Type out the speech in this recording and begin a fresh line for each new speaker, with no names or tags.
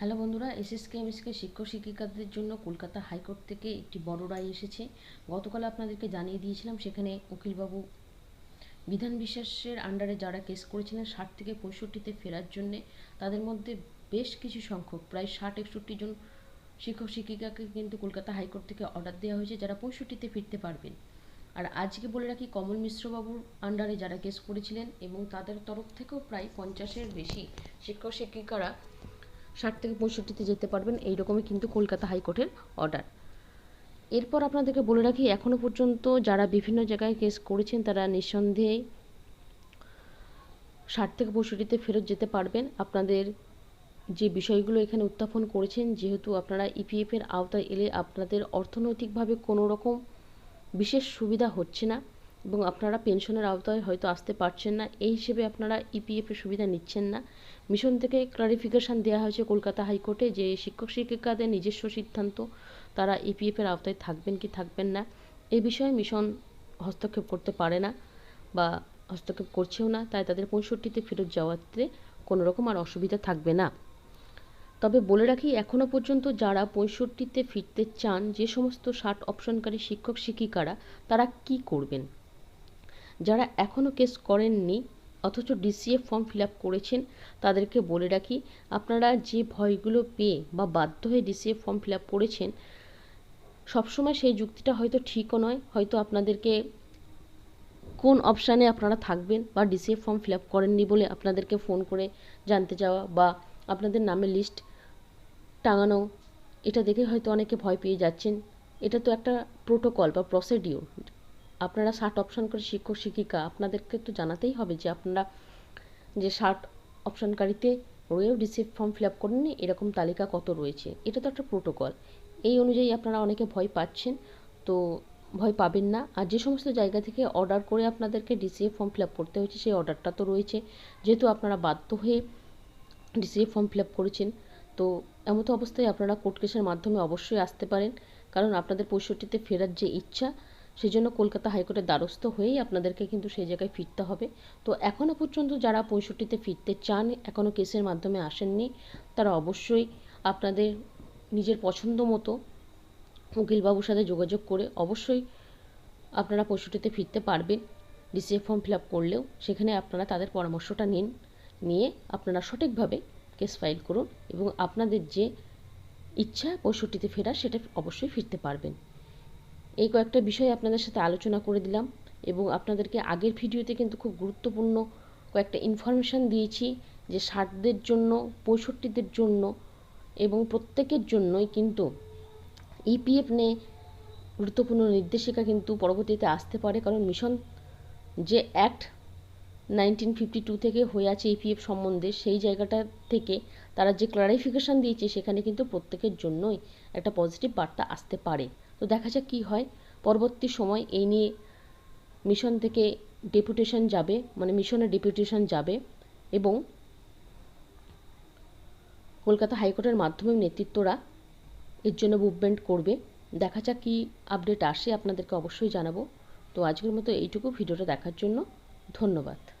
Hello বন্ধুরা, SSK MSK শিক্ষক শিক্ষিকাদের জন্য কলকাতা হাইকোর্ট থেকে একটি বড় রায় এসেছে। গতকাল আপনাদেরকে জানিয়ে দিয়েছিলাম, সেখানে উকিলবাবু বিধান বিশ্বাসের আন্ডারে যারা কেস করেছিলেন, ষাট থেকে পঁয়ষট্টিতে ফেরার জন্যে তাদের মধ্যে বেশ কিছু সংখ্যক, প্রায় ষাট, একষট্টি জন শিক্ষক শিক্ষিকাকে কিন্তু কলকাতা হাইকোর্ট থেকে অর্ডার দেওয়া হয়েছে, যারা পঁয়ষট্টিতে ফিরতে পারবেন। আর আজকে বলে রাখি, কমল মিশ্রবাবুর আন্ডারে যারা কেস করেছিলেন এবং তাদের তরফ থেকেও প্রায় পঞ্চাশের বেশি শিক্ষক শিক্ষিকারা ষাট থেকে পঁয়ষট্টিতে যেতে পারবেন, এইরকমই কিন্তু কলকাতা হাইকোর্টের অর্ডার এরপর আপনাদেরকে বলে রাখি এখনও পর্যন্ত যারা বিভিন্ন জায়গায় কেস করেছেন, তারা নিঃসন্দেহে ষাট থেকে পঁয়ষট্টিতে ফেরত যেতে পারবেন। আপনাদের যে বিষয়গুলো এখানে উত্থাপন করেছেন, যেহেতু আপনারা ইপিএফের আওতায় এলে আপনাদের অর্থনৈতিকভাবে কোনো রকম বিশেষ সুবিধা হচ্ছে না। এবং আপনারা পেনশনের আওতায় হয়তো আসতে পারছেন না। এই হিসেবে আপনারা ইপিএফের সুবিধা নিচ্ছেন না। মিশন থেকে ক্লারিফিকেশান দেওয়া হয়েছে কলকাতা হাইকোর্টে যে শিক্ষক শিক্ষিকাদের নিজস্ব সিদ্ধান্ত, তারা ইপিএফের আওতায় থাকবেন কি থাকবেন না এই বিষয়ে মিশন হস্তক্ষেপ করতে পারে না বা হস্তক্ষেপ করছেও না, তাই তাদের পঁয়ষট্টিতে ফেরত যাওয়াতে কোনো রকম আর অসুবিধা থাকবে না। তবে বলে রাখি এখনও পর্যন্ত যারা পঁয়ষট্টিতে ফিরতে চান, যে সমস্ত ষাট অপশনকারী শিক্ষক শিক্ষিকারা, তারা কি করবেন? যারা এখনও কেস করেননি, অথচ ডিসিএফ ফর্ম ফিল আপ করেছেন, তাদেরকে বলে রাখি, আপনারা যে ভয়গুলো পেয়ে বা বাধ্য হয়ে ডিসিএফ ফর্ম ফিল আপ করেছেন, সবসময় সেই যুক্তিটা হয়তো ঠিকও নয়, হয়তো আপনাদেরকে কোন অপশানে আপনারা থাকবেন বা ডিসিএফ ফর্ম ফিল আপ করেননি বলে আপনাদেরকে ফোন করে জানতে যাওয়া বা আপনাদের নামে লিস্ট টাঙানো, এটা দেখে হয়তো অনেকে ভয় পেয়ে যাচ্ছেন। এটা তো একটা প্রোটোকল বা প্রসিডিওর আপনারা ষাট অপশান করে শিক্ষক, শিক্ষিকা, আপনাদেরকে তো জানাতেই হবে যে আপনারা যে ষাট অপশানকারীতে রয়েও রিসিভ ফর্ম ফিল আপ করেননি এরকম তালিকা কত রয়েছে? এটা তো একটা প্রোটোকল এই অনুযায়ী আপনারা অনেকে ভয় পাচ্ছেন, তো ভয় পাবেন না। আর যে সমস্ত জায়গা থেকে অর্ডার করে আপনাদেরকে ডিসিএ ফর্ম ফিল আপ করতে হয়েছে, সেই অর্ডারটা তো রয়েছে। যেহেতু আপনারা বাধ্য হয়ে ডিসিএ ফর্ম ফিল আপ করেছেন, তো এমতো অবস্থায় আপনারা কোর্ট কেসের মাধ্যমে অবশ্যই আসতে পারেন। কারণ আপনাদের পঁয়ষট্টিতে ফেরার যে ইচ্ছা সেই জন্য কলকাতা হাইকোর্টের দ্বারস্থ হয়েই আপনাদেরকে কিন্তু সেই জায়গায় ফিরতে হবে। তো এখনও পর্যন্ত যারা পঁয়ষট্টিতে ফিরতে চান এখনও কেসের মাধ্যমে আসেননি, তারা অবশ্যই আপনাদের নিজের পছন্দ মতো উকিলবাবুর সাথে যোগাযোগ করে অবশ্যই আপনারা পঁয়ষট্টিতে ফিরতে পারবেন। ডিসিএফ ফর্ম ফিল আপ করলেও সেখানে আপনারা তাদের পরামর্শটা নিন, নিয়ে আপনারা সঠিকভাবে কেস ফাইল করুন এবং আপনাদের যে ইচ্ছা পঁয়ষট্টিতে ফেরার সেটা অবশ্যই ফিরতে পারবেন। এই কয়েকটা বিষয় আপনাদের সাথে আলোচনা করে দিলাম এবং আপনাদেরকে আগের ভিডিওতে কিন্তু খুব গুরুত্বপূর্ণ কয়েকটা ইনফরমেশান দিয়েছি যে ষাটদের জন্য, পঁয়ষট্টিদের জন্য এবং প্রত্যেকের জন্যই কিন্তু ইপিএফ নিয়ে গুরুত্বপূর্ণ নির্দেশিকা কিন্তু পরবর্তীতে আসতে পারে। কারণ মিশন যে অ্যাক্ট নাইনটিন ফিফটি টু থেকে হয়ে আছে ইপিএফ সম্বন্ধে সেই জায়গাটা থেকে তারা যে ক্লারিফিকেশান দিয়েছে সেখানে কিন্তু প্রত্যেকের জন্যই একটা পজিটিভ বার্তা আসতে পারে। তো দেখা যাক কী হয়। পরবর্তী সময় এই নিয়ে মিশন থেকে ডেপুটেশন যাবে মানে মিশনের ডেপুটেশন যাবে এবং কলকাতা হাইকোর্টের মাধ্যমে নেতৃত্বরা এর জন্য মুভমেন্ট করবে। দেখা যাক কী আপডেট আসে, আপনাদেরকে অবশ্যই জানাব। তো আজকের মতো এইটুকু, ভিডিওটা দেখার জন্য ধন্যবাদ।